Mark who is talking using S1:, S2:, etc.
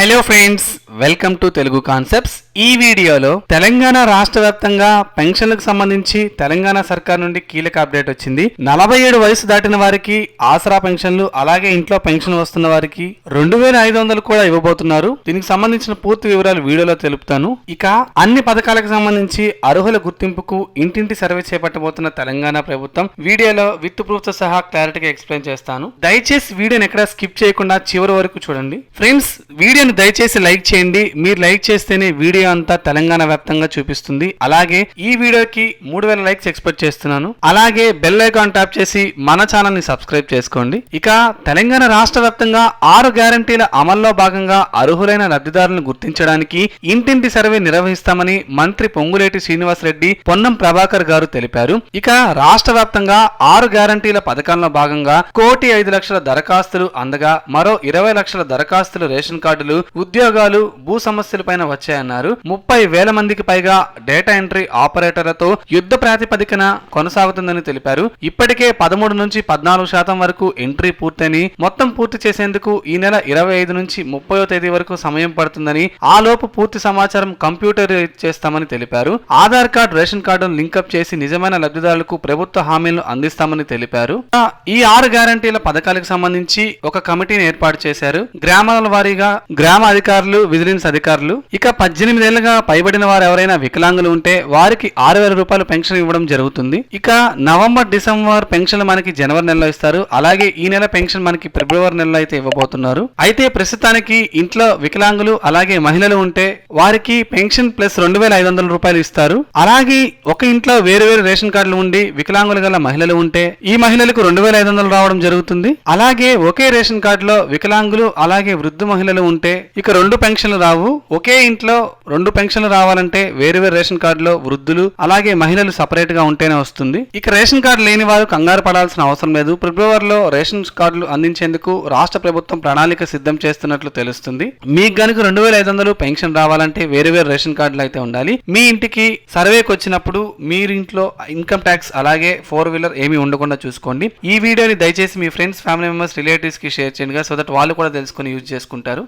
S1: Hello friends welcome to Telugu concepts ఈ వీడియోలో తెలంగాణ రాష్ట్ర వ్యాప్తంగా పెన్షన్లకు సంబంధించి తెలంగాణ సర్కార్ నుండి కీలక అప్డేట్ వచ్చింది. నలభై ఏడు వయసు దాటిన వారికి ఆసరా పెన్షన్లు అలాగే ఇంట్లో పెన్షన్ వస్తున్న వారికి రెండు వేల ఐదు వందలు కూడా ఇవ్వబోతున్నారు. దీనికి సంబంధించిన పూర్తి వివరాలు వీడియోలో తెలుపుతాను. ఇక అన్ని పథకాలకు సంబంధించి అర్హుల గుర్తింపుకు ఇంటింటి సర్వే చేపట్టబోతున్న తెలంగాణ ప్రభుత్వం వీడియోలో విత్ ప్రూఫ్తో సహా క్లారిటీగా ఎక్స్ప్లెయిన్ చేస్తాను. దయచేసి వీడియోని ఎక్కడ స్కిప్ చేయకుండా చివరి వరకు చూడండి. ఫ్రెండ్స్ వీడియో వీడియోని దయచేసి లైక్ చేయండి. మీరు లైక్ చేస్తేనే వీడియో అంతా తెలంగాణ వ్యాప్తంగా చూపిస్తుంది. అలాగే ఈ వీడియోకి మూడు వేల లైక్స్ ఎక్స్పెక్ట్ చేస్తున్నాను. అలాగే బెల్ ఐకాన్ ట్యాప్ చేసి మన ఛానల్ని సబ్స్క్రైబ్ చేసుకోండి. ఇక తెలంగాణ రాష్ట్ర వ్యాప్తంగా ఆరు గ్యారంటీల అమల్లో భాగంగా అర్హులైన లబ్ధిదారులను గుర్తించడానికి ఇంటింటి సర్వే నిర్వహిస్తామని మంత్రి పొంగులేటి శ్రీనివాస్ రెడ్డి పొన్నం ప్రభాకర్ గారు తెలిపారు. ఇక రాష్ట్ర వ్యాప్తంగా ఆరు గ్యారంటీల పథకంలో భాగంగా కోటి ఐదు లక్షల దరఖాస్తులు అందగా మరో ఇరవై లక్షల దరఖాస్తులు రేషన్ కార్డులు ఉద్యోగాలు భూ సమస్యలపైన వచ్చాయన్నారు. ముప్పై వేల మందికి పైగా డేటా ఎంట్రీ ఆపరేటర్లతో యుద్ధ ప్రాతిపదికన కొనసాగుతుందని తెలిపారు. ఇప్పటికే పదమూడు నుంచి పద్నాలుగు శాతం వరకు ఎంట్రీ పూర్తయిని మొత్తం పూర్తి చేసేందుకు ఈ నెల ఇరవై ఐదు నుంచి ముప్పయో తేదీ వరకు సమయం పడుతుందని ఆ లోపు పూర్తి సమాచారం కంప్యూటర్ చేస్తామని తెలిపారు. ఆధార్ కార్డు రేషన్ కార్డును లింకప్ చేసి నిజమైన లబ్ధిదారులకు ప్రభుత్వ హామీలను అందిస్తామని తెలిపారు. ఈ ఆరు గ్యారంటీల పథకాలకు సంబంధించి ఒక కమిటీని ఏర్పాటు చేశారు. గ్రామాల వారీగా గ్రామ అధికారులు విజిలెన్స్ అధికారులు. ఇక పద్దెనిమిదేళ్ళుగా పైబడిన వారు ఎవరైనా వికలాంగులు ఉంటే వారికి ఆరు వేల రూపాయలు పెన్షన్ ఇవ్వడం జరుగుతుంది. ఇక నవంబర్ డిసెంబర్ పెన్షన్ మనకి జనవరి నెలలో ఇస్తారు. అలాగే ఈ నెల పెన్షన్ మనకి ఫిబ్రవరి నెలలో అయితే ఇవ్వబోతున్నారు. అయితే ప్రస్తుతానికి ఇంట్లో వికలాంగులు అలాగే మహిళలు ఉంటే వారికి పెన్షన్ ప్లస్ రెండు వేల ఐదు వందల రూపాయలు ఇస్తారు. అలాగే ఒక ఇంట్లో వేరు వేరు రేషన్ కార్డులు ఉండి వికలాంగులు గల మహిళలు ఉంటే ఈ మహిళలకు రెండు వేల ఐదు వందలు రావడం జరుగుతుంది. అలాగే ఒకే రేషన్ కార్డులో వికలాంగులు అలాగే వృద్ధు మహిళలు ఉంటే ఇక రెండు పెన్షన్లు రావు. ఒకే ఇంట్లో రెండు పెన్షన్లు రావాలంటే వేరు వేరు రేషన్ కార్డులో వృద్ధులు అలాగే మహిళలు సపరేట్గా ఉంటేనే వస్తుంది. ఇక రేషన్ కార్డు లేని వారు కంగారు పడాల్సిన అవసరం లేదు. ఫిబ్రవరిలో రేషన్ కార్డులు అందించేందుకు రాష్ట్ర ప్రభుత్వం ప్రణాళిక సిద్ధం చేస్తున్నట్లు తెలుస్తుంది. మీకు గనుక రెండు వేల ఐదు వందలు పెన్షన్ రావాలంటే వేరు వేరు రేషన్ కార్డులు అయితే ఉండాలి. మీ ఇంటికి సర్వేకి వచ్చినప్పుడు మీరు ఇంట్లో ఇన్కమ్ ట్యాక్స్ అలాగే ఫోర్ వీలర్ ఏమీ ఉండకుండా చూసుకోండి. ఈ వీడియోని దయచేసి మీ ఫ్రెండ్స్ ఫ్యామిలీ మెంబర్స్ రిలేటివ్స్కి షేర్ చేయండి. సో దట్ వాళ్ళు కూడా తెలుసుకొని యూజ్ చేసుకుంటారు.